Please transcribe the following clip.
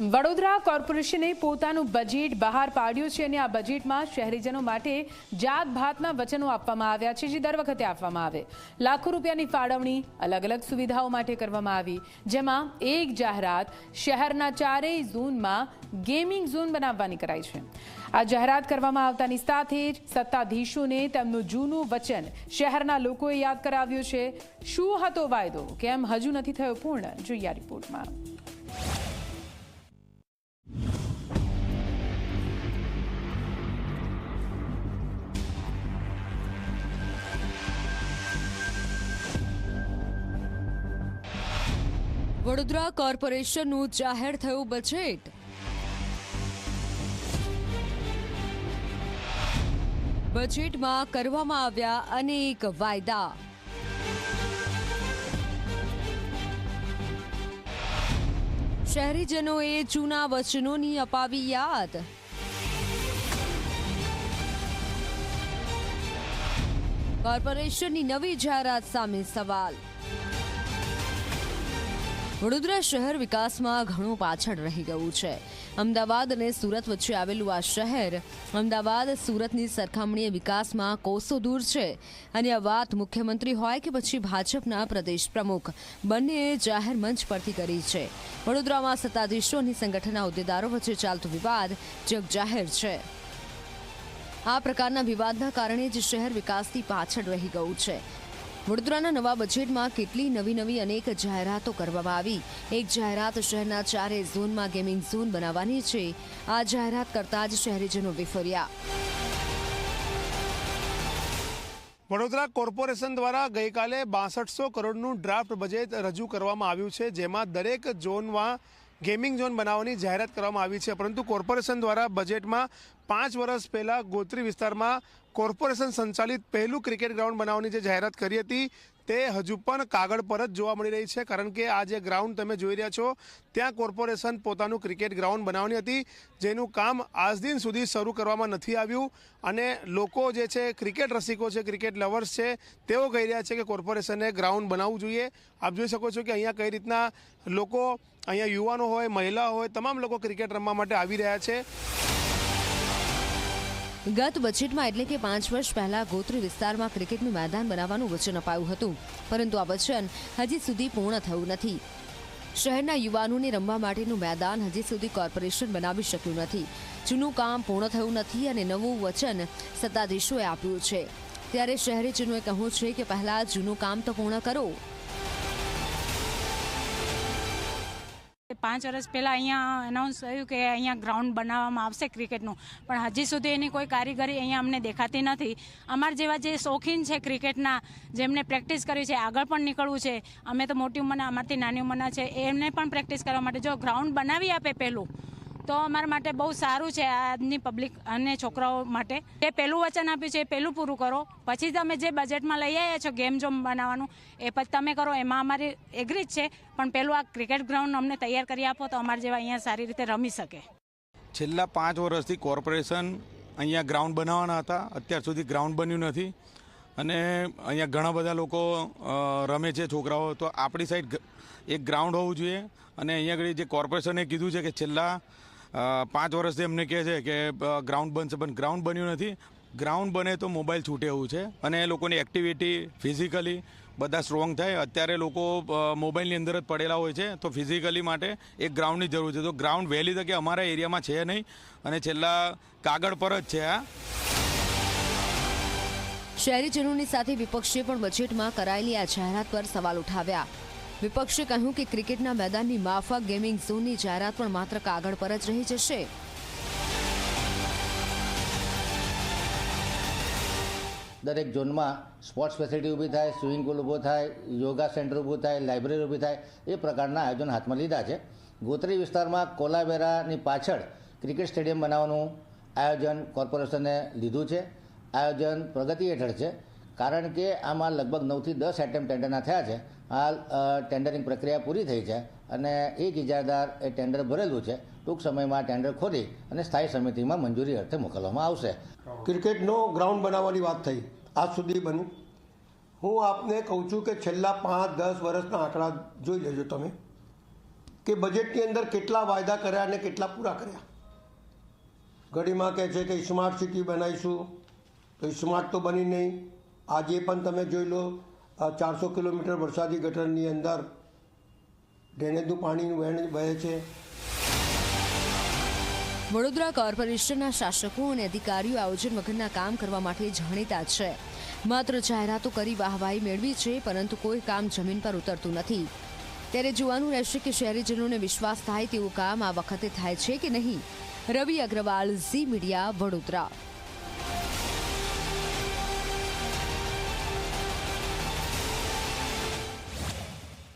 વડોદરા કોર્પોરેશને પોતાનું બજેટ બહાર પાડ્યું છે અને આ બજેટમાં શહેરીજનો માટે જાત ભાતના વચનો આપવામાં આવ્યા છે, જે દર વખતે આપવામાં આવે. લાખો રૂપિયાની ફાળવણી અલગ અલગ સુવિધાઓ માટે કરવામાં આવી, જેમાં એક જાહેરાત શહેરના ચારેય ઝોનમાં ગેમિંગ ઝોન બનાવવાની કરાઈ છે. આ જાહેરાત કરવામાં આવતાની સાથે જ સત્તાધીશોને તેમનું જૂનું વચન શહેરના લોકોએ યાદ કરાવ્યું છે. શું હતો વાયદો? કેમ હજુ નથી થયો પૂર્ણ? જોઈએ રિપોર્ટમાં. વડોદરા કોર્પોરેશનનું જાહેર થયું બજેટ બજેટમાં કરવામાં આવ્યા અનેક વાયદા. શહેરીજનોએ જૂના વચનોની અપાવી યાદ. કોર્પોરેશનની નવી જાહેરાત સામે સવાલ. વડોદરા શહેર વિકાસમાં ઘણું પાછળ રહી ગયું છે. અમદાવાદ અને સુરત વચ્ચે આવેલું આ શહેર અમદાવાદ સુરતની સરખામણીએ વિકાસમાં કોસો દૂર છે. અને આ વાત મુખ્યમંત્રી હોય કે પછી ભાજપના પ્રદેશ પ્રમુખ બંનેએ જાહેર મંચ પરથી કરી છે. વડોદરામાં સત્તાધીશો અને સંગઠનના હોદ્દેદારો વચ્ચે ચાલતો વિવાદ જગજાહેર છે. આ પ્રકારના વિવાદના કારણે જ શહેર વિકાસથી પાછળ રહી ગયું છે. વડોદરાના નવા બજેટમાં કેટલી નવી નવી અનેક જાહેરાતો કરવામાં આવી. એક જાહેરાત શહેરના ચારે ઝોનમાં ગેમિંગ ઝોન બનાવવાની છે. આ જાહેરાત કરતા જ શહેરીજનો વિફર્યા. વડોદરા કોર્પોરેશન દ્વારા ગઈકાલે બાસઠસો કરોડનું ડ્રાફ્ટ બજેટ રજૂ કરવામાં આવ્યું છે, જેમાં દરેક ઝોનમાં ગેમિંગ ઝોન બનાવવાની જાહેરાત કરવામાં આવી છે. પરંતુ કોર્પોરેશન દ્વારા બજેટમાં પાંચ વર્ષ પહેલાં ગોત્રી વિસ્તારમાં કોર્પોરેશન સંચાલિત પહેલું ક્રિકેટ ગ્રાઉન્ડ બનાવવાની જે જાહેરાત કરી હતી, તે હજુ પણ કાગળ પર જ જોવા મળી રહી છે. કારણ કે આ જે ગ્રાઉન્ડ તમે જોઈ રહ્યા છો, ત્યાં કોર્પોરેશન પોતાનું ક્રિકેટ ગ્રાઉન્ડ બનાવવાની હતી, જેનું કામ આજ દિન સુધી શરૂ કરવામાં નથી આવ્યું. અને લોકો જે છે, ક્રિકેટ રસિકો છે, ક્રિકેટ લવર્સ છે, તેઓ કહી રહ્યા છે કે કોર્પોરેશને ગ્રાઉન્ડ બનાવવું જોઈએ. આપ જોઈ શકો છો કે અહીંયા કઈ રીતના લોકો, અહીંયા યુવાનો હોય, મહિલા હોય, તમામ લોકો ક્રિકેટ રમવા માટે આવી રહ્યા છે. ગત બજેટમાં એટલે કે પાંચ વર્ષ પહેલા ગોત્રી વિસ્તારમાં ક્રિકેટનું મેદાન બનાવવાનું વચન અપાયું હતું. પરંતુ આ વચન હજી સુધી પૂર્ણ થયું નથી. શહેરના યુવાનોને રમવા માટેનું મેદાન હજી સુધી કોર્પોરેશન બનાવી શક્યું નથી. જૂનું કામ પૂર્ણ થયું નથી અને નવું વચન સત્તાધીશોએ આપ્યું છે. ત્યારે શહેરીજનોએ કહ્યું છે કે પહેલા જૂનું કામ તો પૂર્ણ કરો. પાંચ વર્ષ પહેલાં અહીંયા એનાઉન્સ થયું કે અહીંયા ગ્રાઉન્ડ બનાવવામાં આવશે ક્રિકેટનું પણ હજી સુધી એની કોઈ કારીગરી અહીંયા અમને દેખાતી નથી. અમારા જેવા જે શોખીન છે ક્રિકેટના જેમને પ્રેક્ટિસ કરી છે, આગળ પણ નીકળવું છે, અમે તો મોટી ઉંમરના, અમારથી નાની ઉંમરના છે, એમને પણ પ્રેક્ટિસ કરવા માટે જો ગ્રાઉન્ડ બનાવી આપે પહેલું તો અમારા માટે બહુ સારું છે આજની પબ્લિક અને છોકરાઓ માટે. જે પહેલું વચન આપ્યું છે એ પહેલું પૂરું કરો. પછી તમે જે બજેટમાં લઈ આવ્યા છો ગેમ ઝોન બનાવવાનું, એ પછી તમે કરો. એમાં અમારી એગ્રી જ છે. પણ પહેલું આ ક્રિકેટ ગ્રાઉન્ડ અમને તૈયાર કરી આપો તો અમારે જેવા અહીંયા સારી રીતે રમી શકે. છેલ્લા પાંચ વર્ષથી કોર્પોરેશન અહીંયા ગ્રાઉન્ડ બનાવવાના હતા. અત્યાર સુધી ગ્રાઉન્ડ બન્યું નથી. અને અહીંયા ઘણા બધા લોકો રમે છે છોકરાઓ. તો આપણી સાઈડ એક ગ્રાઉન્ડ હોવું જોઈએ. અને અહીંયા આગળ જે કોર્પોરેશને કીધું છે કે છેલ્લા પાંચ વર્ષથી એમને કહે છે કે ગ્રાઉન્ડ બનશે પણ ગ્રાઉન્ડ બન્યું નથી. ગ્રાઉન્ડ બને તો મોબાઈલ છૂટે એવું છે. અને એ લોકોની એક્ટિવિટી ફિઝિકલી બધા સ્ટ્રોંગ થાય. અત્યારે લોકો મોબાઈલની અંદર જ પડેલા હોય છે. તો ફિઝિકલી માટે એક ગ્રાઉન્ડની જરૂર છે. તો ગ્રાઉન્ડ વહેલી તકે અમારા એરિયામાં છે નહીં. અને છેલ્લા કાગળ પર જ છે આ શહેરીજનોની સાથે વિપક્ષે પણ બજેટમાં કરાયેલી આ જાહેરાત પર સવાલ ઉઠાવ્યા. વિપક્ષે કહ્યું કે ક્રિકેટના મેદાનની માફક ગેમિંગ ઝોનની જાહેરાત પણ માત્ર કાગળ પર જ રહી જશે. દરેક ઝોનમાં સ્પોર્ટ્સ ફેસિલિટી ઊભી થાય, સ્વિમિંગ પુલ ઊભો થાય, યોગા સેન્ટર ઊભું થાય, લાઇબ્રેરી ઊભી થાય, એ પ્રકારના આયોજન હાથમાં લીધા છે. ગોત્રી વિસ્તારમાં કોલાબેરાની પાછળ ક્રિકેટ સ્ટેડિયમ બનાવવાનું આયોજન કોર્પોરેશને લીધું છે. આયોજન પ્રગતિ હેઠળ છે, કારણ કે આમાં લગભગ નવથી દસ એટેમ્પ ટેન્ડરના થયા છે. હાલ ટેન્ડરિંગ પ્રક્રિયા પૂરી થઈ છે અને એક ઇજારદાર એ ટેન્ડર ભરેલું છે. ટૂંક સમયમાં ટેન્ડર ખોલી અને સ્થાયી સમિતિમાં મંજૂરી અર્થે મોકલવામાં આવશે. ક્રિકેટનો ગ્રાઉન્ડ બનાવવાની વાત થઈ. આજ સુધી બન્યું હું આપને કહું છું કે છેલ્લા પાંચ, દસ વર્ષના આંકડા જોઈ લેજો તમે કે બજેટની અંદર કેટલા વાયદા કર્યા અને કેટલા પૂરા કર્યા. ઘડીમાં કહે છે કે સ્માર્ટ સિટી બનાવીશું. તો સ્માર્ટ તો બની નહીં. આજે પણ તમે જોઈ લો ચારસો કિલોમીટર વરસાદી ગટરની અંદર ડ્રેનેજનું પાણીનું વહેણ વહે છે. વડોદરા કોર્પોરેશનના શાસકો અને અધિકારીઓ આયોજન વગરના કામ કરવા માટે જાણીતા છે. માત્ર જાહેરાતો કરી વાહવાહી મેળવી છે, પરંતુ કોઈ કામ જમીન પર ઉતરતું નથી. ત્યારે જોવાનું રહેશે કે શહેરીજનોને વિશ્વાસ થાય તેવું કામ આ વખતે થાય છે કે નહીં. Ravi Agrawal, Zee Media, Vadodara.